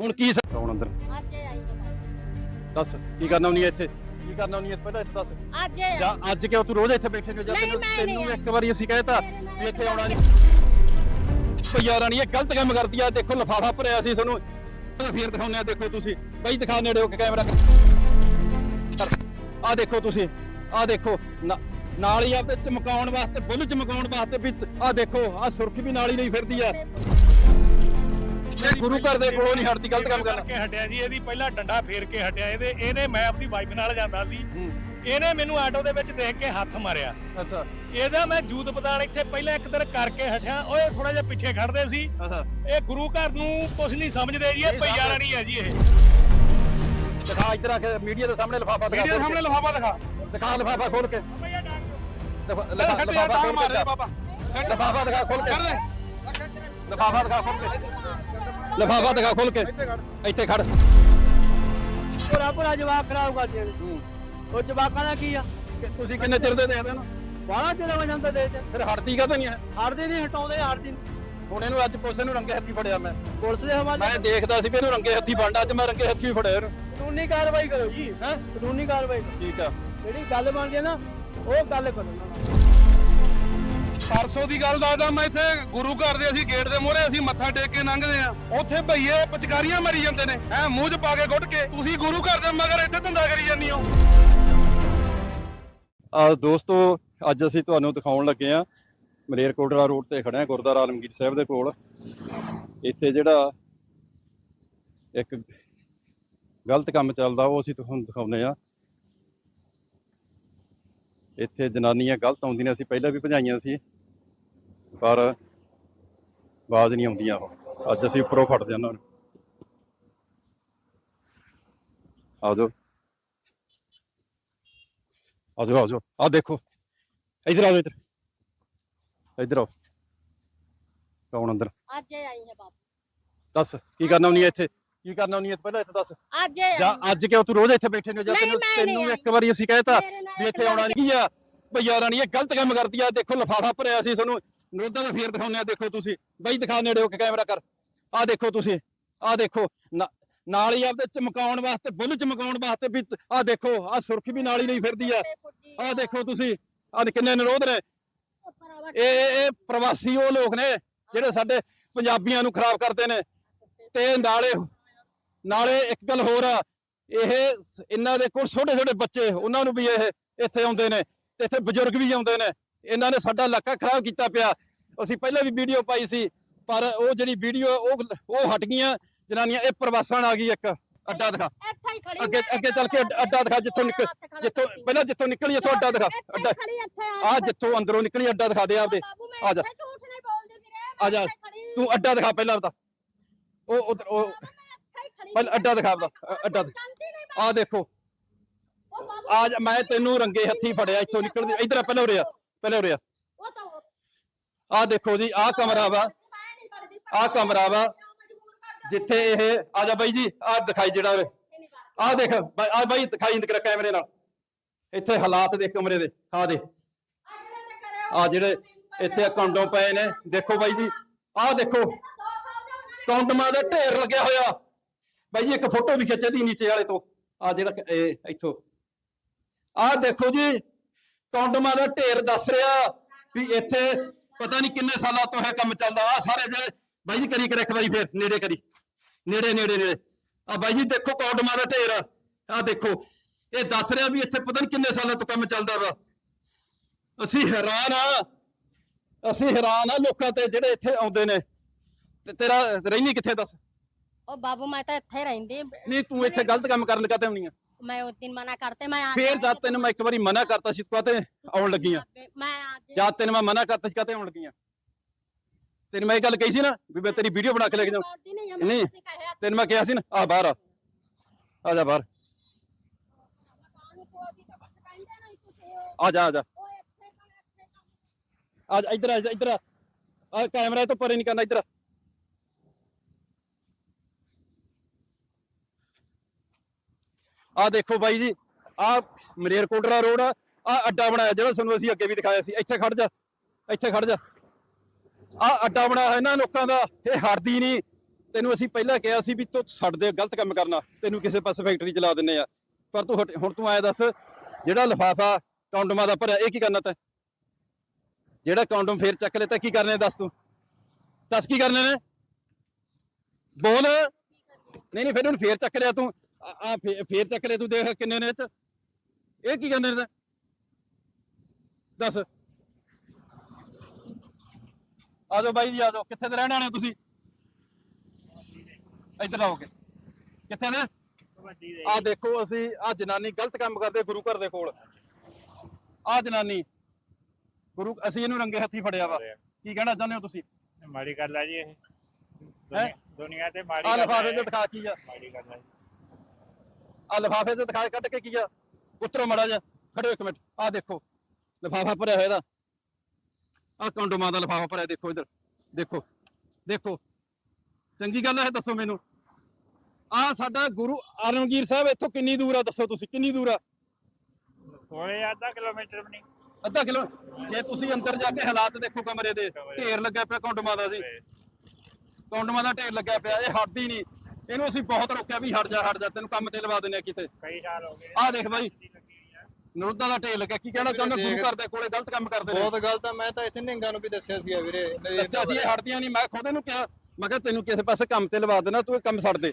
ਹੁਣ ਕੀ ਸ- ਕੌਣ ਅੰਦਰ? ਅੱਜ ਇਹ ਆਈ ਹੈ ਦੱਸ ਕੀ ਕਰਨਾ ਹੁੰਦੀ ਹੈ ਇੱਥੇ? ਕੀ ਕਰਨਾ ਹੁੰਦੀ ਹੈ ਪਹਿਲਾਂ ਇੱਥੇ ਦੱਸ। ਅੱਜ ਜਾਂ ਅੱਜ ਕਿਉਂ ਤੂੰ ਰੋਜ਼ ਇੱਥੇ ਬੈਠੇ ਨੇ? ਜਾਂ ਨਹੀਂ, ਤੈਨੂੰ ਮੈਂ ਨਹੀਂ ਤੈਨੂੰ ਆਈ। ਇੱਕ ਵਾਰੀ ਅਸੀਂ ਕਹਿਤਾ ਮੇਰੇ ਨਾਲ ਵੀ ਇੱਥੇ ਆਉਣਾ ਨਹੀਂ। ਕੋਈ ਯਾਰਾਂ ਨਹੀਂ ਇਹ ਗਲਤ ਕੰਮ ਕਰਦੀ ਆ। ਦੇਖੋ ਲਫਾਫਾ ਭਰਿਆ ਸੀ ਤੁਹਾਨੂੰ। ਆਹ ਫੇਰ ਦਿਖਾਉਂਦੇ ਆ ਦੇਖੋ ਤੁਸੀਂ। ਬਈ ਦਿਖਾ ਨੇੜੇ ਹੋ ਕੇ ਕੈਮਰਾ। ਆ ਦੇਖੋ ਤੁਸੀਂ। ਆ ਦੇਖੋ। ਨਾ- ਨਾਲ ਹੀ ਆਪਦੇ ਚਮਕਾਉਣ ਵਾਸਤੇ ਬੁੱਲ ਚਮਕਾਉਣ ਵਾਸਤੇ ਵੀ ਆ ਦੇਖੋ ਆ ਸੁਰਖ ਵੀ ਨਾਲ ਹੀ ਲਈ ਫਿਰਦੀ ਆ। ਇਹ ਗੁਰੂ ਘਰ ਦੇ ਕੋਲੋਂ ਨਹੀਂ ਹਟਦੀ ਗਲਤ ਕੰਮ ਕਰਨਾ। ਕਰਕੇ ਹਟਿਆ ਜੀ ਇਹਦੀ ਪਹਿਲਾਂ ਡੰਡਾ ਫੇਰ ਕੇ ਹਟਿਆ ਇਹਦੇ ਇਹਨੇ ਮੈਂ ਆਪਣੀ ਵਾਈਫ ਨਾਲ ਜਾਂਦਾ ਸੀ। ਇਹਨੇ ਮੈਨੂੰ ਆਟੋ ਦੇ ਵਿੱਚ ਦੇਖ ਕੇ ਹੱਥ ਮਾਰਿਆ। ਅੱਛਾ। ਇਹਦਾ ਮੈਂ ਜੂਤ ਪਤਾਲ ਇੱਥੇ ਪਹਿਲਾਂ ਇੱਕ ਦਿਨ ਕਰਕੇ ਹਟਿਆ ਓਏ ਥੋੜਾ ਜਿਹਾ ਪਿੱਛੇ ਖੜਦੇ ਸੀ। ਅੱਛਾ। ਇਹ ਗੁਰੂ ਘਰ ਨੂੰ ਕੁਝ ਨਹੀਂ ਸਮਝਦੇ ਜੀ ਇਹ ਸਮਝਦੇ। ਨਹੀਂ ਹੈ ਜੀ ਇਹ। ਦਿਖਾ ਇੱਧਰ ਆ ਕੇ ਮੀਡੀਆ ਦੇ ਸਾਹਮਣੇ ਲਫਾਫਾ ਦਿਖਾ ਮੀਡੀਆ ਸਾਹਮਣੇ ਲਫਾਫਾ ਦਿਖਾ। ਦਿਖਾ ਲਫਾਫਾ ਖੋਲ ਕੇ। ਲਫਾਫਾ ਖੋਲ ਦੇ। ਕੇ ਦਿਖਾ ਖੋਲ ਕੇ। ਦੇ। ਲਫਾਫਾ ਦਿਖਾ ਖੋਲ ਕੇ। ਲਫਾਫਾ ਦਿਖਾ ਖੋਲ ਕੇ। ਇੱਥੇ ਖੜ। ਪੂਰਾ ਪੂਰਾ ਜਵਾਬ ਖਰਾਬ ਕਰ ਦਿਆ ਉਹ ਜਵਾਕਾਂ ਦਾ ਕੀ ਆ? ਤੁਸੀਂ ਕਿੰਨੇ ਚਿਰ ਦੇ ਦੇਖਦੇ ਹੋ ਬਾਹਲਾ ਚਿਰ ਹੋ ਜਾਂਦਾ ਦੇ ਤੇ ਫਿਰ ਹਟਦੀ ਕਾ ਨਹੀਂ ਹੈ? ਹਟਦੇ ਨਹੀਂ ਹਟਾਉਂਦੇ ਹਟਦੀ। ਹੁਣ ਇਹਨੂੰ ਅੱਜ ਪੁਲਿਸ ਨੂੰ ਰੰਗੇ ਹੱਥੀ ਫੜਿਆ ਮੈਂ। ਪੁਲਿਸ ਦੇ ਹਵਾਲੇ ਮੈਂ ਦੇਖਦਾ ਸੀ ਵੀ ਇਹਨੂੰ ਰੰਗੇ ਹੱਥੀ ਫੜਨਾ ਅੱਜ ਮੈਂ ਰੰਗੇ ਹੱਥੀ ਫੜਿਆ ਇਹਨੂੰ। ਕਾਨੂੰਨੀ ਕਾਰਵਾਈ ਕਰੋ ਜੀ। ਹੈ? ਕਾਨੂੰਨੀ ਕਾਰਵਾਈ ਕਰੋ। ਠੀਕ ਆ। ਜਿਹੜੀ ਗੱਲ ਬਣਦੀ ਹੈ ਨਾ ਉਹ ਗੱਲ ਕਰੋ। ਨਾ ਪਰਸੋਂ ਦੀ ਗੱਲ ਦੱਸਦਾ ਮੈਂ ਇੱਥੇ, ਗੁਰੂ ਘਰ ਦੇ ਅਸੀਂ ਗੇਟ ਦੇ ਮੂਹਰੇ ਅਸੀਂ ਮੱਥਾ ਟੇਕ ਕੇ ਲੰਘਦੇ ਆ ਉੱਥੇ ਭਈਏ ਪਚਕਾਰੀਆਂ ਮਾਰੀ ਜਾਂਦੇ ਨੇ, ਐ ਮੂੰਹ 'ਚ ਪਾ ਕੇ ਗੁੱਟ ਕੇ, ਤੁਸੀਂ ਗੁਰੂ ਘਰ ਦੇ ਮਗਰ ਇੱਥੇ ਧੰਦਾ ਕਰੀ ਜਾਂਦੀ ਹੋ। ਆ ਦੋਸਤੋ, ਅੱਜ ਅਸੀਂ ਤੁਹਾਨੂੰ ਦਿਖਾਉਣ ਲੱਗੇ ਆ ਮਲੇਰਕੋਟਲਾ ਰੋਡ ਤੇ ਖੜੇ ਆ ਗੁਰਦੁਆਰਾ ਆਲਮਗੀਰ ਸਾਹਿਬ ਦੇ ਕੋਲ। ਇੱਥੇ ਜਿਹੜਾ ਇੱਕ ਗਲਤ ਕੰਮ ਚੱਲਦਾ, ਉਹ ਅਸੀਂ ਤੁਹਾਨੂੰ ਦਿਖਾਉਂਦੇ ਆ ਇੱਥੇ ਜਨਾਨੀਆਂ ਗਲਤ ਆਉਂਦੀਆਂ ਅਸੀਂ ਪਹਿਲਾਂ ਵੀ ਭਜਾਈਆਂ ਸੀ। ਪਰ ਆਵਾਜ਼ ਨਹੀਂ ਆਉਂਦੀਆਂ ਉਹ ਅੱਜ ਅਸੀਂ ਉੱਪਰੋਂ ਫੜਦੇ ਉਹਨਾਂ ਨੂੰ। ਆ ਜਾਓ। ਆ ਜਾਓ ਆ ਦੇਖੋ। ਇਧਰ ਆ ਜਾਓ ਇਧਰ। ਇਧਰ ਆਓ। ਕੌਣ ਅੰਦਰ। ਅੱਜ ਆਈ ਹੈ ਬਾਬਾ। ਦੱਸ ਕੀ ਕਰਨਾ ਹੁੰਦੀ ਹੈ ਇੱਥੇ? ਕੀ ਕਰਨਾ ਹੁੰਦੀ ਹੈ ਪਹਿਲਾਂ ਇੱਥੇ ਦੱਸ। ਅੱਜ ਜਾਂ ਅੱਜ ਕਿਉਂ ਤੂੰ ਰੋਜ਼ ਇੱਥੇ ਬੈਠੇ ਨੇ? ਜਾਂ ਤੈਨੂੰ ਤੈਨੂੰ। ਇੱਕ ਵਾਰੀ ਅਸੀਂ ਕਹਿਤਾ ਵੀ ਇੱਥੇ ਆਉਣਾ ਨਹੀਂ ਆ। ਭਈਆ ਰਾਣੀ ਇਹ ਗਲਤ ਕੰਮ ਕਰਦੀ ਆ। ਦੇਖੋ ਲਫਾਫਾ ਭਰਿਆ ਸੀ ਤੁਹਾਨੂੰ। ਨਰੋਦਾ ਦਾ ਫੇਰ ਦਿਖਾਉਂਦੇ ਆ ਦੇਖੋ ਤੁਸੀਂ। ਬਈ ਦਿਖਾ ਨੇੜੇ ਹੋ ਕੇ ਕੈਮਰਾ ਕਰ। ਆ ਦੇਖੋ ਤੁਸੀਂ। ਆ ਦੇਖੋ। ਨਾਲ ਹੀ ਆਪਦੇ ਚਮਕਾਉਣ ਵਾਸਤੇ ਬੁੱਲ ਚਮਕਾਉਣ ਵਾਸਤੇ ਵੀ ਆ ਦੇਖੋ ਆ ਸੁਰਖ ਵੀ ਨਾਲ ਹੀ ਨਹੀਂ ਫਿਰਦੀ ਆ। ਆ? ਦੇਖੋ ਤੁਸੀਂ। ਆ ਕਿੰਨੇ ਨਿਰੋਧ ਨੇ। ਇਹ ਇਹ ਪ੍ਰਵਾਸੀ ਉਹ ਲੋਕ ਨੇ ਜਿਹੜੇ ਸਾਡੇ ਪੰਜਾਬੀਆਂ ਨੂੰ ਖਰਾਬ ਕਰਦੇ ਨੇ। ਤੇ ਨਾਲੇ ਨਾਲੇ ਇੱਕ ਗੱਲ ਹੋਰ ਆ। ਇਹ ਇਹਨਾਂ ਦੇ ਕੋਲ ਛੋਟੇ ਛੋਟੇ ਬੱਚੇ ਉਹਨਾਂ ਨੂੰ ਵੀ ਇਹ ਇੱਥੇ ਆਉਂਦੇ ਨੇ। ਤੇ ਇੱਥੇ ਬਜ਼ੁਰਗ ਵੀ ਆਉਂਦੇ ਨੇ। ਇਹਨਾਂ ਨੇ ਸਾਡਾ ਇਲਾਕਾ ਖਰਾਬ ਕੀਤਾ ਪਿਆ। ਅਸੀਂ ਪਹਿਲਾਂ ਵੀ ਵੀਡੀਓ ਪਾਈ ਸੀ ਪਰ ਉਹ ਜਿਹੜੀ ਵੀਡੀਓ ਉਹ ਉਹ ਹਟ ਗਈਆਂ। ਜਨਾਨੀਆਂ ਇਹ ਪ੍ਰਵਾਸਣ ਆ ਗਈ ਇੱਕ। ਅੱਡਾ ਦਿਖਾ। ਅੱਗੇ ਅੱਗੇ ਚੱਲ ਕੇ ਅੱਡਾ- ਦਿਖਾ ਜਿੱਥੋਂ ਨਿਕਲ ਜਿੱਥੋਂ ਪਹਿਲਾਂ ਜਿੱਥੋਂ ਨਿਕਲੀ ਇੱਥੋਂ ਅੱਡਾ ਦਿਖਾ। ਅੱਡਾ ਆ ਜਿੱਥੋਂ ਅੰਦਰੋਂ ਨਿਕਲੀ ਅੱਡਾ ਦਿਖਾ ਦੇ ਆਪਦੇ। ਆ ਜਾ। ਆ ਜਾ। ਤੂੰ ਅੱਡਾ ਦਿਖਾ ਪਹਿਲਾਂ ਆਪਦਾ। ਉਹ ਉਧਰ ਉਹ ਪਹਿਲਾਂ ਅੱਡਾ ਦਿਖਾ ਆਪਦਾ। ਅੱਡਾ ਆ ਦੇਖੋ। ਆ ਜਾ, ਮੈਂ ਤੈਨੂੰ ਰੰਗੇ ਹੱਥੀ ਫੜਿਆ ਇੱਥੋਂ ਨਿਕਲਦੀ ਇਧਰ ਪਹਿਲਾਂ ਉਰੇ ਆ। ਪਹਿਲਾਂ ਉਰੇ ਆ। ਉਹ ਤਾਂ ਉਹ- ਆ ਦੇਖੋ ਜੀ ਆ ਕਮਰਾ ਵਾ। ਆਹ ਕਮਰਾ ਵਾ। ਜਿੱਥੇ ਇਹ ਆ ਜਾ ਬਾਈ ਜੀ ਆ ਦਿਖਾਈ ਜਿਹੜਾ ਉਰੇ। ਆ ਦੇਖ ਆ ਬਾਈ ਦਿਖਾਈ ਇੰਦ ਕੈਮਰੇ ਨਾਲ। ਇੱਥੇ ਹਾਲਾਤ ਦੇ ਕਮਰੇ ਦੇ ਆ ਦੇ ਆ ਜਿਹੜੇ ਇੱਥੇ ਕੰਡੋਂ ਪਏ ਨੇ ਦੇਖੋ ਬਾਈ ਜੀ ਆ ਦੇਖੋ। ਕੰਡਮਾਂ ਦਾ ਢੇਰ ਲੱਗਿਆ ਹੋਇਆ। ਬਾਈ ਜੀ ਇੱਕ ਫੋਟੋ ਵੀ ਖਿੱਚੇ ਦੀ ਨੀਚੇ ਵਾਲੇ ਤੋਂ। ਆ ਜਿਹੜਾ ਇੱਥੋਂ। ਆ ਦੇਖੋ ਜੀ ਕੰਡਮਾਂ ਦਾ ਢੇਰ ਦੱਸ ਰਿਹਾ ਵੀ ਇੱਥੇ ਪਤਾ ਨਹੀਂ ਕਿੰਨੇ ਸਾਲਾਂ ਤੋਂ ਇਹ ਕੰਮ ਚੱਲਦਾ। ਆ ਸਾਰੇ ਜਿਹੜੇ ਬਾਈ ਜੀ ਕਰੀ ਕਰ ਇੱਕ ਵਾਰੀ ਫੇਰ ਨੇੜੇ ਕਰੀ। ਨੇੜੇ ਨੇੜੇ ਨੇੜੇ। ਆ ਬਾਈ ਜੀ ਦੇਖੋ ਕੰਡਮਾਂ ਦਾ ਢੇਰ। ਆ ਦੇਖੋ। ਇਹ ਦੱਸ ਰਿਹਾ ਵੀ ਇੱਥੇ ਪਤਾ ਨਹੀਂ ਕਿੰਨੇ ਸਾਲਾਂ ਤੋਂ ਕੰਮ ਚੱਲਦਾ ਵਾ। ਅਸੀਂ ਹੈਰਾਨ ਆ। ਅਸੀਂ ਹੈਰਾਨ ਆ ਲੋਕਾਂ ਤੇ ਜਿਹੜੇ ਇੱਥੇ ਆਉਂਦੇ ਨੇ। ਤੇ ਤੇਰਾ ਰਹਿਣੀ ਕਿੱਥੇ ਦੱਸ? ਉਹ ਬਾਬੂ ਮੈਂ ਤਾਂ ਇੱਥੇ ਰਹਿੰਦੀ। ਨਹੀਂ ਤੂੰ ਇੱਥੇ ਗਲਤ ਕੰਮ ਕਰਨ ਲੱਗਾ ਤੇ ਆਉਣੀ ਆ। ਮੈਂ ਉਸ ਦਿਨ ਮਨਾ ਕਰਤੇ ਮੈਂ ਆ ਫੇਰ ਜਦ ਤੈਨੂੰ ਮੈਂ ਇੱਕ ਵਾਰੀ ਮਨਾ ਕਰਤਾ ਸੀ ਤੂੰ ਤੇ ਆਉਣ ਲੱਗੀਆਂ ਮੈਂ ਅੱਜ ਜਦ ਤੈਨੂੰ ਮੈਂ ਮਨਾ ਕਰਤਾ ਸੀ ਕਾਤੇ ਆਉਣ ਲੱਗੀਆਂ ਤੈਨੂੰ ਮੈਂ ਇਹ ਗੱਲ ਕਹੀ ਸੀ ਨਾ ਵੀ ਮੈਂ ਤੇਰੀ ਵੀਡੀਓ ਬਣਾ ਕੇ ਲੈ ਕੇ ਜਾਵਾਂ ਕਰਦੀ ਨਹੀਂ ਨਹੀਂ। ਤੈਨੂੰ ਮੈਂ ਕਿਹਾ ਸੀ ਨਾ ਆ ਬਾਹਰ ਆ। ਆ ਜਾ ਬਾਹਰ। ਆ ਜਾ ਆ ਜਾ। ਆ ਜਾ ਇੱਧਰ ਆ ਇੱਧਰ ਆ। ਆ ਕੈਮਰਾ ਇਹ ਤੋਂ ਪਰੇ ਨਹੀਂ ਕਰਨਾ ਇੱਧਰ ਆ। ਆ ਦੇਖੋ ਬਾਈ ਜੀ, ਆ ਮਰੇਰਕੋਟਲਾ ਰੋਡ ਆ ਆ ਅੱਡਾ ਬਣਾਇਆ ਜਿਹੜਾ ਤੁਹਾਨੂੰ ਅਸੀਂ ਅੱਗੇ ਵੀ ਦਿਖਾਇਆ ਸੀ। ਇੱਥੇ ਖੜ ਜਾ, ਇੱਥੇ ਖੜ ਜਾ। ਆ ਅੱਡਾ ਬਣਾਇਆ ਇਹਨਾਂ ਲੋਕਾਂ ਦਾ, ਇਹ ਹਟਦੀ ਨਹੀਂ। ਤੈਨੂੰ ਅਸੀਂ ਪਹਿਲਾਂ ਕਿਹਾ ਸੀ ਵੀ ਤੂੰ ਛੱਡ ਦੇ, ਗਲਤ ਕੰਮ ਕਰਨਾ। ਤੈਨੂੰ ਕਿਸੇ ਪਾਸੇ ਫੈਕਟਰੀ ਚਲਾ ਦਿੰਨੇ ਆ। ਪਰ ਤੂੰ ਹਟ- ਹੁਣ ਤੂੰ ਆਇਆ ਦੱਸ, ਜਿਹੜਾ ਲਫਾਫਾ ਕੌਂਡਮਾਂ ਦਾ ਭਰਿਆ, ਇਹ ਕੀ ਕਰਨਾ ਤੈਂ? ਜਿਹੜਾ ਕੌਂਡਮ ਫੇਰ ਚੱਕ ਲਿਆ ਤਾਂ ਕੀ ਕਰਨੇ ਦੱਸ ਤੂੰ? ਦੱਸ ਕੀ ਕਰਨੇ ਨੇ? ਬੋਲ। ਨਹੀਂ ਨਹੀਂ, ਫਿਰ ਉਹਨੂੰ ਫੇਰ ਚੱਕ ਲਿਆ ਤੂੰ। ਆ ਫੇਰ ਚੱਕ ਲਿਆ ਤੂੰ ਦੇਖ ਕਿੰਨੇ ਨੇ ਇਹ ਚ। ਇਹ ਕੀ ਕਰਨੇ ਨੇ ਦੱਸ। ਆ ਜਾਓ ਬਾਈ ਜੀ ਆ ਜਾਓ। ਕਿੱਥੇ ਦੇ ਰਹਿਣ ਵਾਲੇ ਹੋ ਤੁਸੀਂ? ਇੱਧਰ ਆਓਗੇ ਕਿੱਥੇ ਦੇ। ਆ ਦੇਖੋ ਅਸੀਂ ਆ ਜਨਾਨੀ ਗਲਤ ਕੰਮ ਕਰਦੇ ਗੁਰੂ ਘਰ ਦੇ ਕੋਲ। ਆ ਜਨਾਨੀ ਗੁਰੂ ਅਸੀਂ ਇਹਨੂੰ ਰੰਗੇ ਹੱਥੀ ਫੜਿਆ ਵਾ। ਕੀ ਕਹਿਣਾ ਚਾਹੁੰਦੇ ਹੋ ਤੁਸੀਂ? ਮਾੜੀ ਗੱਲ ਆ ਜੀ ਇਹ? ਦੁਨੀਆ- ਤੇ ਮਾੜੀ ਆ ਲਿਫਾਫੇ। ਤੇ ਦਿਖਾ ਕੀ ਆ? ਮਾੜੀ ਗੱਲ ਆ ਜੀ। ਆ ਲਿਫਾਫੇ ਤੇ ਦਿਖਾ ਕੱਢ ਕੇ ਕੀ ਆ? ਉਤਰੋ ਮੜਾ ਜਾ ਖੜੋ ਇੱਕ ਮਿੰਟ। ਆ ਦੇਖੋ ਲਿਫਾਫਾ ਭਰਿਆ ਹੋਇਆ ਇਹਦਾ। ਆ ਕੰਡੋਮਾਂ ਦਾ ਲਿਫਾਫਾ ਭਰਿਆ? ਦੇਖੋ ਇਧਰ। ਦੇਖੋ ਦੇਖੋ। ਚੰਗੀ ਗੱਲ ਹੈ ਦੱਸੋ ਮੈਨੂੰ। ਆ ਸਾਡਾ ਗੁਰੂ ਆਲਮਗੀਰ ਸਾਹਿਬ ਇੱਥੋਂ ਕਿੰਨੀ ਦੂਰ ਆ? ਦੱਸੋ ਤੁਸੀਂ ਕਿੰਨੀ ਦੂਰ ਆ? ਕੋਲੇ ਅੱਧਾ ਕਿਲੋਮੀਟਰ ਵੀ ਨਹੀਂ। ਅੱਧਾ ਕਿਲੋ ਜੇ ਤੁਸੀਂ ਅੰਦਰ ਜਾ ਕੇ ਹਾਲਾਤ ਦੇਖੋ ਕਮਰੇ ਦੇ ਢੇਰ ਲੱਗਾ ਪਿਆ ਕੰਡੋਮਾਂ ਦਾ ਜੀ ਕੰਡੋਮਾਂ ਦਾ ਢੇਰ ਲੱਗਾ ਪਿਆ? ਇਹ ਹਟਦੀ ਨਹੀਂ। ਇਹਨੂੰ ਅਸੀਂ ਬਹੁਤ ਰੋਕਿਆ ਵੀ ਹਟ ਜਾ ਹਟ ਜਾ ਤੈਨੂੰ ਕੰਮ ਤੇ ਲਵਾ ਦਿੰਦੇ ਆ ਕਿਤੇ। ਕਈ ਸਾਲ ਹੋ ਗਏ ਆਹ ਦੇਖ ਬਾਈ। ਨਰੁੱਦਾ ਦਾ ਢੇਰ ਲੱਗਾ ਕੀ ਕਹਿਣਾ ਚਾਹੁੰਦਾ ਗੁਰੂ ਘਰ ਦੇ ਕੋਲੇ ਗਲਤ ਕੰਮ ਕਰਦੇ ਨੇ। ਬਹੁਤ ਗਲਤ ਆ ਮੈਂ ਤਾਂ ਇੱਥੇ ਨਿਹੰਗਾਂ ਨੂੰ ਵੀ ਦੱਸਿਆ ਸੀਗਾ ਵੀਰੇ। ਦੱਸਿਆ ਸੀ ਇਹ ਹਟਦੀਆਂ ਨਹੀਂ। ਮੈਂ ਖੁਦ ਇਹਨੂੰ ਕਿਹਾ ਮੈਂ ਕਿਹਾ ਤੈਨੂੰ ਕਿਸੇ ਪਾਸੇ ਕੰਮ ਤੇ ਲਵਾ ਦੇਣਾ ਤੂੰ ਇਹ ਕੰਮ ਛੱਡ ਦੇ।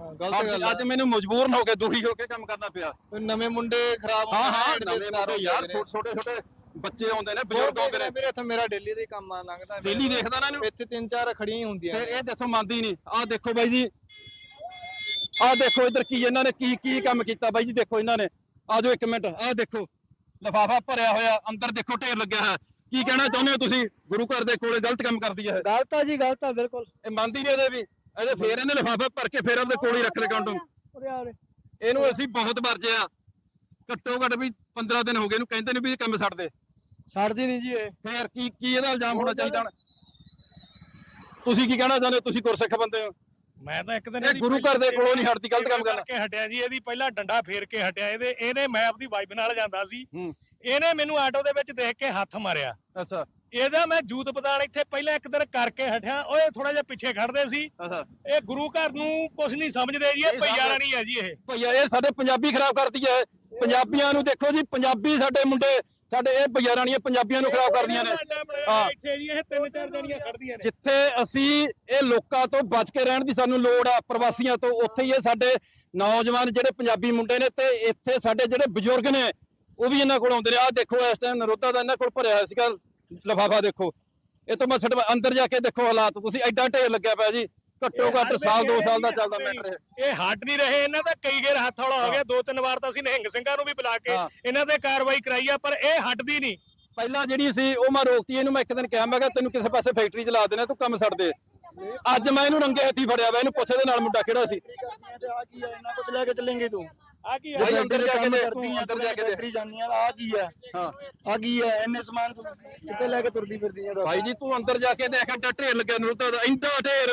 ਹਾਂ, ਗਲਤ ਗੱਲ ਅੱਜ ਆ। ਅੱਜ ਮੈਨੂੰ ਮਜਬੂਰਨ ਹੋ ਕੇ ਦੁਖੀ ਹੋ ਕੇ ਕੰਮ ਕਰਨਾ ਪਿਆ। ਨਵੇਂ ਮੁੰਡੇ ਖਰਾਬ ਹਾਂ ਹਾਂ ਨਵੇਂ ਮੁੰਡੇ ਯਾਰ। ਛੋਟੇ ਛੋਟੇ ਬੱਚੇ ਆਉਂਦੇ ਨੇ ਬਜ਼ੁਰਗ ਆਉਂਦੇ ਨੇ। ਵੀਰੇ ਇੱਥੇ ਮੇਰਾ ਡੇਲੀ ਦਾ ਹੀ ਕੰਮ ਆ ਲੰਘਦਾ ਡੇਲੀ ਦੇਖਦਾ ਨਾ ਇਹਨੂੰ। ਇੱਥੇ ਤਿੰਨ ਚਾਰ ਖੜੀਆਂ ਹੀ ਹੁੰਦੀਆਂ ਫਿਰ ਇਹ ਦੱਸੋ ਮੰਨਦੀ ਨਹੀਂ। ਆਹ ਦੇਖੋ ਬਾਈ ਜੀ ਆਹ ਦੇਖੋ ਇੱਧਰ ਕੀ ਇਹਨਾਂ ਨੇ ਕੀ ਕੀ ਕੰਮ ਕੀਤਾ ਬਾਈ ਜੀ ਦੇਖੋ ਇਹਨਾਂ ਨੇ। ਆ ਜਾਓ ਇੱਕ ਮਿੰਟ ਆਹ ਦੇਖੋ। ਲਫਾਫਾ ਭਰਿਆ ਹੋਇਆ ਅੰਦਰ ਦੇਖੋ ਢੇਰ ਲੱਗਿਆ ਹੈ ਕੀ ਕਹਿਣਾ ਚਾਹੁੰਦੇ ਹੋ ਤੁਸੀਂ? ਗੁਰੂ ਘਰ ਦੇ ਕੋਲੇ ਗਲਤ ਕੰਮ ਕਰਦੀ ਹੈ। ਗਲਤ ਆ ਜੀ ਗਲਤ ਆ ਬਿਲਕੁਲ। ਇਹ ਮੰਨਦੀ ਨਹੀਂ ਇਹਦੇ ਵੀ। ਇਹਦੇ ਫੇਰ ਇਹਨੇ ਲਫਾਫਾ ਭਰ ਕੇ ਫੇਰ ਉਹਦੇ ਕੋਲ ਰੱਖ ਲੈ ਕਾਉਂਟਮ ਉਰੇ ਆ ਉਰੇ। ਇਹਨੂੰ ਅਸੀਂ ਬਹੁਤ ਵਰਜਿਆ। ਘੱਟੋ ਘੱਟ ਵੀ 15 ਦਿਨ ਹੋ ਗਏ ਇਹਨੂੰ ਕਹਿੰਦੇ ਨੇ ਵੀ ਇਹ ਕੰਮ ਛੱਡ ਦੇ। ਛੱਡਦੀ ਨਹੀਂ ਜੀ ਇਹ। ਫੇਰ ਕੀ ਕੀ ਇਹਦਾ ਇਲਜ਼ਾਮ ਹੋਣਾ ਚਾਹੀਦਾ ਤੁਸੀਂ ਕੀ ਕਹਿਣਾ ਚਾਹੁੰਦੇ ਹੋ? ਤੁਸੀਂ ਗੁਰਸਿੱਖ ਬੰਦੇ ਹੋ। ਮੈਂ ਤਾਂ ਇੱਕ ਦਿਨ ਇਹ ਗੁਰੂ ਘਰ ਦੇ ਕੋਲੋਂ ਨਹੀਂ ਹਟਦੀ ਗਲਤ ਕੰਮ ਕਰਨਾ। ਕਰਕੇ ਹਟਿਆ ਜੀ ਇਹਦੀ ਪਹਿਲਾਂ ਡੰਡਾ ਫੇਰ ਕੇ ਹਟਿਆ ਇਹਦੇ ਇਹਨੇ ਮੈਂ ਆਪਦੀ ਵਾਈਫ ਨਾਲ ਜਾਂਦਾ ਸੀ। ਇਹਨੇ ਮੈਨੂੰ ਆਟੋ ਦੇ ਵਿੱਚ ਦੇਖ ਕੇ ਹੱਥ ਮਾਰਿਆ। ਅੱਛਾ। ਇਹਦਾ ਮੈਂ ਜੂਤ ਪਤਾਲ ਇੱਥੇ ਪਹਿਲਾਂ ਇੱਕ ਦਿਨ ਕਰਕੇ ਹਟਿਆ ਓਏ ਥੋੜਾ ਜਿਹਾ ਪਿੱਛੇ ਖੜਦੇ ਸੀ। ਅੱਛਾ। ਇਹ ਗੁਰੂ ਘਰ ਨੂੰ ਕੁਝ ਨਹੀਂ ਸਮਝਦੇ ਜੀ ਇਹ ਭਈਆ ਨਹੀਂ ਹੈ ਜੀ ਇਹ। ਭਈਆ ਇਹ ਸਾਡੇ ਪੰਜਾਬੀ ਖਰਾਬ ਕਰਦੀ ਹੈ। ਪੰਜਾਬੀਆਂ ਨੂੰ ਦੇਖੋ ਜੀ ਪੰਜਾਬੀ ਸਾਡੇ ਮੁੰਡੇ ਸਾਡੇ ਇਹ ਭਈਆ ਰਾਣੀਆਂ ਪੰਜਾਬੀਆਂ ਨੂੰ ਖਰਾਬ ਕਰਦੀਆਂ ਨੇ। ਹਾਂ। ਇੱਥੇ ਜੀ ਇਹ ਤਿੰਨ ਚਾਰ ਜਣੀਆਂ ਖੜਦੀਆਂ ਨੇ। ਜਿੱਥੇ ਅਸੀਂ ਇਹ ਲੋਕਾਂ ਤੋਂ ਬਚ ਕੇ ਰਹਿਣ ਦੀ ਸਾਨੂੰ ਲੋੜ ਆ ਪ੍ਰਵਾਸੀਆਂ ਤੋਂ ਉੱਥੇ ਹੀ ਇਹ ਸਾਡੇ ਨੌਜਵਾਨ ਜਿਹੜੇ ਪੰਜਾਬੀ ਮੁੰਡੇ ਨੇ ਤੇ ਇੱਥੇ ਸਾਡੇ ਜਿਹੜੇ ਬਜ਼ੁਰਗ ਨੇ ਉਹ ਵੀ ਇਹਨਾਂ ਕੋਲ ਆਉਂਦੇ ਨੇ। ਆਹ ਦੇਖੋ ਇਸ ਟਾਈਮ ਨਰੋਦਾ ਦਾ ਇਹਨਾਂ ਕੋਲ ਭਰਿਆ ਹੋਇਆ ਸੀਗਾ ਲਫਾਫਾ ਦੇਖੋ। ਇਹ ਤੋਂ ਮੈਂ ਅੰਦਰ ਜਾ ਕੇ ਦੇਖੋ ਹਾਲਾਤ ਤੁਸੀਂ ਐਡਾ ਢੇਰ ਲੱਗਿਆ ਪਿਆ ਜੀ। ਘੱਟੋ ਘੱਟ ਸਾਲ ਦੋ ਸਾਲ ਦਾ ਚੱਲਦਾ ਮੈਟਰ ਇਹ। ਇਹ ਹਟ ਨਹੀਂ ਰਹੇ ਇਹਨਾਂ ਦਾ ਕਈ ਗੇਰ ਹੱਥ ਹੌਲਾ ਹੋ ਗਿਆ ਦੋ ਤਿੰਨ ਵਾਰ ਤਾਂ ਅਸੀਂ ਨਿਹੰਗ ਸਿੰਘਾਂ ਨੂੰ ਵੀ ਬੁਲਾ ਕੇ ਹਾਂ। ਇਹਨਾਂ ਤੇ ਕਾਰਵਾਈ ਕਰਾਈ ਆ ਪਰ ਇਹ ਹਟਦੀ ਨਹੀਂ। ਪਹਿਲਾਂ ਜਿਹੜੀ ਸੀ ਉਹ ਮੈਂ ਰੋਕਤੀ ਇਹਨੂੰ ਮੈਂ ਇੱਕ ਦਿਨ ਕਿਹਾ ਮੈਂ ਕਿਹਾ ਤੈਨੂੰ ਕਿਸੇ ਪਾਸੇ ਫੈਕਟਰੀ ਚਲਾ ਦੇਣਾ ਤੂੰ ਕੰਮ ਛੱਡ ਦੇ। ਅੱਜ ਮੈਂ ਇਹਨੂੰ ਰੰਗੇ ਹੱਥੀ ਫੜਿਆ ਵਾ ਇਹਨੂੰ ਪੁੱਛ ਇਹਦੇ ਨਾਲ ਮੁੰਡਾ ਕਿਹੜਾ ਸੀ। ਆ ਕੀ ਆ? ਇਹਨਾਂ ਕੁਝ ਲੈ ਕੇ ਚੱਲੇਂਗੇ ਤੂੰ ਆ ਕੀ ਭਾਈ ਆ ਅੰਦਰ ਜਾ ਕੇ ਦੇਖ ਕਰਦੀ ਆ ਅੰਦਰ ਜਾ ਕੇ ਦੇਖ। ਫੈਕਟਰੀ ਜਾਂਦੀ ਆ ਆ ਕੀ ਆ? ਹਾਂ। ਆ ਕੀ ਆ? ਇੰਨੇ ਸਮਾਨ ਕਿੱਥੇ ਲੈ ਕੇ ਤੁਰਦੀ ਫਿਰਦੀ ਆ ਭਾਈ ਜੀ ਤੂੰ ਅੰਦਰ ਜਾ ਕੇ ਦੇਖ ਐਡਾ ਢੇਰ ਲੱਗਿਆ ਨਰੂਤਾ ਦਾ ਇੰਦਾ ਢੇਰ।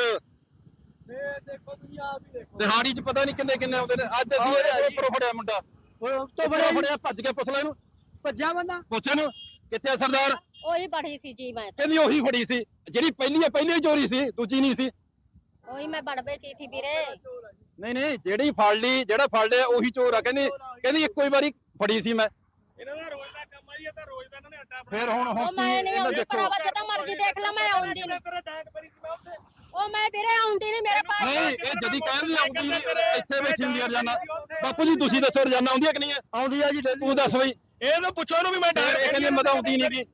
ਦਿਹਾੜੀ 'ਚ ਪਤਾ ਨਹੀਂ ਕਿੰਨੇ ਕਿੰਨੇ ਆਉਂਦੇ ਨੇ। ਅੱਜ ਅਸੀਂ ਇਹਦੇ ਉੱਪਰੋਂ ਫੜਿਆ ਮੁੰਡਾ। ਓਏ ਉਸ ਤੋਂ ਬੜਾ ਫੜਿਆ ਭੱਜ ਕੇ ਪੁੱਛ ਲੈ ਇਹਨੂੰ। ਭੱਜਾ ਬੰਦਾ? ਪੁੱਛ ਇਹਨੂੰ ਕਿੱਥੇ ਆ ਸਰਦਾਰ? ਉਹੀ ਬੜੀ ਸੀ ਜੀ ਮੈਂ। ਕਹਿੰਦੀ ਉਹੀ ਫੜੀ ਸੀ। ਜਿਹੜੀ ਪਹਿਲੀ ਹੈ ਪਹਿਲੀ ਚੋਰੀ ਸੀ ਦੂਜੀ ਨਹੀਂ ਸੀ। ਉਹੀ ਮੈਂ ਬੜਵੇ ਕੀ ਥੀ ਵੀਰੇ। ਨਹੀਂ ਨਹੀਂ ਜਿਹੜੀ ਫੜ ਲਈ ਜਿਹੜਾ ਫੜ ਲਿਆ ਉਹੀ ਚੋਰ ਆ। ਕਹਿੰਦੀ ਕਹਿੰਦੀ ਇੱਕੋ ਹੀ ਵਾਰੀ ਫੜੀ ਸੀ ਮੈਂ। ਇਹਨਾਂ ਦਾ ਰੋਜ਼ ਦਾ ਕੰਮ ਆ ਜੀ ਇਹ ਤਾਂ ਰੋਜ਼ ਦਾ ਇਹਨਾਂ ਨੇ ਅੱਡਾ ਫਿਰ ਹੁਣ ਹੁਣ ਕੀ ਮੈਂ ਨਹੀਂ ਇਹਨਾਂ ਆਉਂਦੀ ਦੇਖੋ। ਭਰਾਵਾ ਜਦੋਂ ਮਰਜ਼ੀ ਦੇਖ ਲਾ ਮੈਂ ਆਉਂਦੀ ਨਹੀਂ। ਉਹ ਮੈਂ ਵੀਰੇ ਆਉਂਦੀ ਨਹੀਂ ਮੇਰੇ ਪਾਸ ਨਹੀਂ ਇਹ ਜਦੀ ਕਹਿੰਦੀ ਆਉਂਦੀ ਨਹੀਂ ਇੱਥੇ ਬੈਠੀ ਹੁੰਦੀ ਆ ਰੋਜ਼ਾਨਾ। ਬਾਪੂ ਜੀ ਤੁਸੀਂ ਦੱਸੋ ਰੋਜ਼ਾਨਾ ਆਉਂਦੀ ਹੈ ਕਿ ਨਹੀਂ ਹੈ ਆਉਂਦੀ ਆ ਜੀ ਤੂੰ ਦੱਸ ਬਈ। ਇਹ ਤਾਂ ਪੁੱਛੋ ਉਹਨੂੰ ਵੀ ਮੈਂ ਡਾਂਗ ਇਹ ਕਹਿੰਦੇ ਮੈਂ ਤਾਂ ਆਉਂਦੀ ਨਹੀਂ ਗੀ।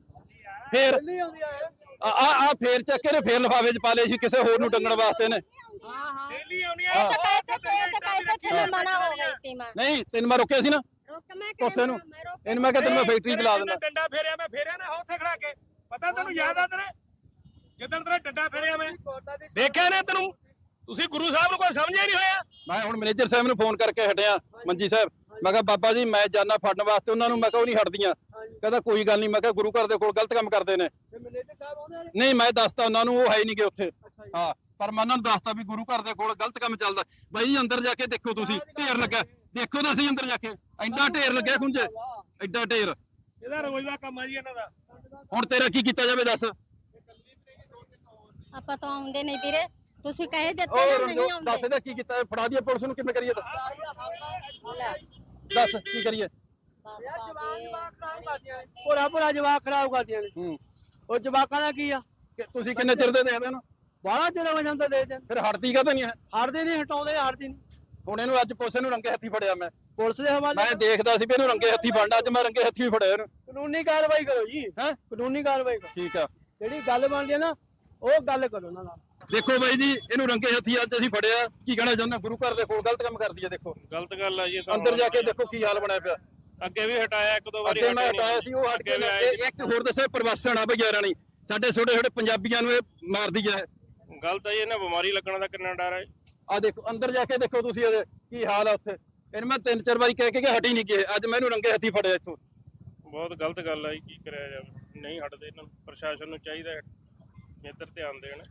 ਫੇਰ ਆ ਆ ਆ ਆ ਫੇਰ ਚੱਕ ਕੇ ਨੇ ਫੇਰ ਲਫਾਵੇ 'ਚ ਪਾ ਲਏ ਸੀ ਕਿਸੇ ਹੋਰ ਨੂੰ ਟੰਗਣ ਵਾਸਤੇ ਨੇ। ਹਾਂ ਹਾਂ। ਡੇਲੀ ਆਉਣੀ ਤੇ ਤੇ ਕਹਿਤੇ ਤੇ ਮੈਂ ਮਨਾ ਹੋ ਗਈ ਤੀ ਮੈਂ। ਨਹੀਂ ਤੈਨੂੰ ਮੈਂ ਰੋਕਿਆ ਸੀ ਨਾ। ਰੋਕ ਮੈਂ ਕੋਸੇ ਨੂੰ। ਮੈਂ ਰੋਕ ਇਹਨੂੰ ਮੈਂ ਕਿਹਾ ਤੈਨੂੰ ਮੈਂ ਫੈਕਟਰੀ 'ਚ ਲਾ ਦਿੰਦਾ। ਡੰਡਾ ਫੇਰਿਆ ਮੈਂ ਫੇਰਿਆ ਨਾ ਉੱਥੇ ਖੜਾ ਕੇ। ਪਤਾ ਤੈਨੂੰ ਯਾਦ ਆ ਤੇਰੇ? ਜਦੋਂ ਤੇਰਾ ਡੰਡਾ ਫੇਰਿਆ ਮੈਂ। ਦੇਖਿਆ ਨਾ ਤੈਨੂੰ? ਤੁਸੀਂ ਗੁਰੂ ਸਾਹਿਬ ਨੂੰ ਕੋਈ ਸਮਝਿਆ ਨਹੀਂ ਹੋਇਆ। ਮੈਂ ਹੁਣ ਮੈਨੇਜਰ ਸਾਹਿਬ ਨੂੰ ਫੋਨ ਕਰਕੇ ਹਟਿਆ ਮੰਜੀ ਸਾਹਿਬ। ਮੈਂ ਕਿਹਾ ਬਾਬਾ ਜੀ ਮੈਂ ਜਾਨਾ ਫੜਨ ਵਾਸਤੇ ਉਹਨਾਂ ਨੂੰ ਮੈਂ ਕਿਹਾ ਉਹ ਨਹੀਂ ਹਟਦੀਆਂ। ਕਹਿੰਦਾ ਕੋਈ ਗੱਲ ਨਹੀਂ। ਮੈਂ ਕਿਹਾ ਗੁਰੂ ਘਰ ਦੇ ਕੋਲ ਗਲਤ ਕੰਮ ਕਰਦੇ ਨੇ। ਤੇ ਮੈਨੇਜਰ ਸਾਹਿਬ ਆਉਂਦੇ ਨੇ ਨਹੀਂ ਮੈਂ ਦੱਸਤਾ ਉਹਨਾਂ ਨੂੰ ਉਹ ਹੈ ਹੀ ਨਹੀਂਗੇ ਉੱਥੇ। ਹਾਂ ਪਰ ਮੈਂ ਉਹਨਾਂ ਨੂੰ ਦੱਸਤਾ ਵੀ ਗੁਰੂ ਘਰ ਦੇ ਕੋਲ ਗਲਤ ਕੰਮ ਚੱਲਦਾ। ਬਾਈ ਅੰਦਰ ਜਾ ਕੇ ਦੇਖੋ ਤੁਸੀਂ ਢੇਰ ਲੱਗਾ। ਦੇਖੋ ਤਾਂ ਸਹੀ ਅੰਦਰ ਜਾ ਕੇ। ਐਡਾ ਢੇਰ ਲੱਗਿਆ ਖੁੰਝੇ। ਐਡਾ ਢੇਰ। ਇਹਦਾ ਰੋਜ਼ ਦਾ ਕੰਮ ਆ ਜੀ ਇਹਨਾਂ ਦਾ। ਹੁਣ ਤੇਰਾ ਕੀ ਕੀਤਾ ਜਾਵੇ ਦੱਸ? ਆਪਾਂ ਤਾਂ ਆਉਂਦੇ ਨਹੀਂ ਵੀਰੇ। ਤੁਸੀਂ ਕਹਿ ਦਿੱਤੇ ਨਾ ਨਹੀਂ ਦੱਸ ਆਉਂਦੇ। ਇਹਦਾ ਕੀ ਕੀਤਾ? ਫੜਾ ਦਈਏ ਪੁਲਿਸ ਨੂੰ ਕਿਵੇਂ ਕਰੀਏ ਦੱਸ ਲੈ, ਦੱਸ ਕੀ ਕਰੀਏ। ਭੋਰਾ ਭੋਰਾ ਜਵਾਕ ਖਰਾਬ ਕਰਦੀਆਂ ਨੇ। ਹੂੰ। ਉਹ ਜਵਾਕਾਂ ਦਾ ਕੀ ਆ? ਕਿ ਤੁਸੀਂ ਕਿੰਨੇ ਚਿਰ ਦੇ ਦੇਖਦੇ ਹੋ ਬਾਹਲਾ ਚਿਰ ਹੋ ਜਾਂਦਾ ਦੇ ਦੇਣ। ਫਿਰ ਹਟਦੀ ਕਾ ਨਹੀਂ ਹੈ? ਹਟਦੇ ਨਹੀਂ ਹਟਾਉਂਦੇ ਹਟਦੀ ਨਹੀਂ। ਹੁਣ ਇਹਨੂੰ ਅੱਜ ਪੁਲਿਸ ਨੂੰ ਰੰਗੇ ਹੱਥੀ ਫੜਿਆ ਮੈਂ। ਪੁਲਿਸ ਦੇ ਹਵਾਲੇ ਮੈਂ ਦੇਖਦਾ ਸੀ ਵੀ ਇਹਨੂੰ ਰੰਗੇ ਹੱਥੀ ਫੜਨਾ ਅੱਜ ਮੈਂ ਰੰਗੇ ਹੱਥੀ ਫੜਿਆ ਇਹਨੂੰ। ਕਾਨੂੰਨੀ ਕਾਰਵਾਈ ਕਰੋ ਜੀ ਹੈਂ? ਕਾਨੂੰਨੀ ਕਾਰਵਾਈ ਕਰੋ। ਠੀਕ ਆ। ਜਿਹੜੀ ਗੱਲ ਬਣਦੀ ਹੈ ਨਾ ਉਹ ਗੱਲ ਕਰੋ ਉਹਨਾਂ ਨਾਲ। ਦੇਖੋ ਬਾਈ ਜੀ ਇਹਨੂੰ ਰੰਗੇ ਹੱਥੀ ਅੱਜ ਅਸੀਂ ਫੜਿਆ। ਕੀ ਕਹਿਣਾ ਚਾਹੁੰਦੇ ਹੋ? ਗੁਰੂ ਘਰ ਦੇ ਕੋਲ ਗਲਤ ਕੰਮ ਕਰਦੀ ਹੈ ਦੇਖੋ। ਗਲਤ ਗੱਲ ਆ ਜੀ ਇਹ ਤਾਂ ਅੰਦਰ ਜਾ ਕੇ ਦੇਖੋ ਕੀ ਹਾਲ ਬਣਿਆ ਪਿਆ। ਅੱਗੇ ਵੀ ਹਟਾਇਆ ਇੱਕ ਦੋ ਵਾਰੀ ਅੱਗੇ ਮੈਂ। ਹਟਾਇਆ ਸੀ ਉਹ ਹਟ ਕੇ ਨਾ- ਇੱਕ ਹੋਰ ਦੱਸੇ ਪ੍ਰਵਾਸਣ ਆ ਬਈ ਰਾਣੀ ਸਾਡੇ ਛੋਟੇ ਛੋਟੇ ਪੰਜਾਬੀਆਂ ਨੂੰ ਇਹ ਮਾਰਦੀ ਹੈ। ਗਲਤ ਆ ਜੀ ਇਹਨਾਂ ਬਿਮਾਰੀ ਲੱਗਣ ਦਾ ਕਿੰਨਾ ਡਰ ਹੈ ਆ ਦੇਖੋ ਅੰਦਰ ਜਾ ਕੇ ਦੇਖੋ ਤੁਸੀਂ ਇਹਦੇ ਕੀ ਹਾਲ ਆ ਉੱਥੇ। ਇਹਨੂੰ ਮੈਂ ਤਿੰਨ ਚਾਰ ਵਾਰੀ ਕਹਿ ਕੇ ਕਿ ਹਟੀ ਨਹੀਂ ਗਏ। ਅੱਜ ਮੈਂ ਇਹਨੂੰ ਰੰਗੇ ਹੱਥੀ ਫੜਿਆ ਇੱਥੋਂ। ਬਹੁਤ ਗਲਤ ਗੱਲ ਆ ਜੀ ਕੀ ਕਰਿਆ ਜਾਵੇ। ਨਹੀਂ ਹਟਦੇ ਇਹਨਾਂ ਨੂੰ। ਪ੍ਰਸ਼ਾਸਨ ਨੂੰ ਚਾਹੀਦਾ ਹੈ। ਇੱਧਰ ਧਿਆਨ ਦੇਣ।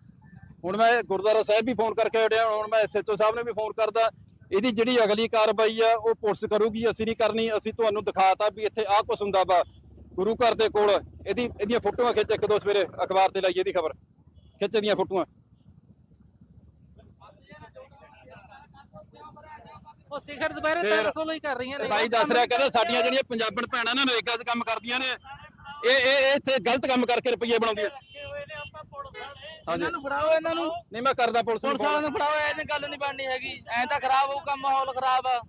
ਹੁਣ ਮੈਂ ਗੁਰਦੁਆਰਾ ਸਾਹਿਬ ਵੀ ਫੋਨ ਕਰਕੇ ਹਟਿਆ ਹੁਣ ਮੈਂ ਐਸਐਚਓ ਸਾਹਿਬ ਨੇ ਵੀ ਫੋਨ ਕਰਦਾ ਇਹਦੀ ਜਿਹੜੀ ਅਗਲੀ ਕਾਰਵਾਈ ਆ ਉਹ ਪੁਲਿਸ ਕਰੂਗੀ ਅਸੀਂ ਨਹੀਂ ਕਰਨੀ ਅਸੀਂ ਤੁਹਾਨੂੰ ਦਿਖਾਤਾ ਵੀ ਇੱਥੇ ਆਹ ਕੁਛ ਹੁੰਦਾ ਵਾ ਗੁਰੂ ਘਰ ਦੇ ਕੋਲ ਇਹਦੀ ਇਹਦੀਆਂ ਫੋਟੋਆਂ ਖਿੱਚ ਇੱਕ ਦੋ ਸਵੇਰੇ ਅਖਬਾਰ ਤੇ ਲਾਈ ਇਹਦੀ ਖਬਰ ਖਿੱਚ ਦੀਆਂ ਫੋਟੋਆਂ। ਉਹ ਸਿਖਰ ਦੁਪਹਿਰੇ ਫਿਰ- 300 ਲਈ ਕਰ ਰਹੀਆਂ ਨੇ। ਬਾਈ ਦੱਸ ਰਿਹਾ ਕਹਿੰਦਾ ਸਾਡੀਆਂ ਜਿਹੜੀਆਂ ਪੰਜਾਬਣ ਭੈਣਾਂ ਨਾ ਨਰੇਗਾ 'ਚ ਕੰਮ ਕਰਦੀਆਂ ਨੇ ਇਹ ਇਹ ਇੱਥੇ ਗਲਤ ਕੰਮ ਕਰਕੇ ਰੁਪਈਏ ਬਣਾਉਂਦੀਆਂ। ਇਹਨਾਂ ਨੂੰ ਫੜਾਓ ਇਹਨਾਂ ਨੂੰ। ਨਹੀਂ ਮੈਂ ਕਰਦਾ ਪੁਲਿਸ ਨੂੰ ਪੁਲਿਸ ਵਾਲਿਆਂ ਨੂੰ ਫੜਾਓ ਐ ਗੱਲ ਨਹੀਂ ਬਣਨੀ ਹੈਗੀ। ਐਂ ਤਾਂ ਖਰਾਬ ਹੋਊਗਾ ਮਾਹੌਲ ਖਰਾਬ ਆ।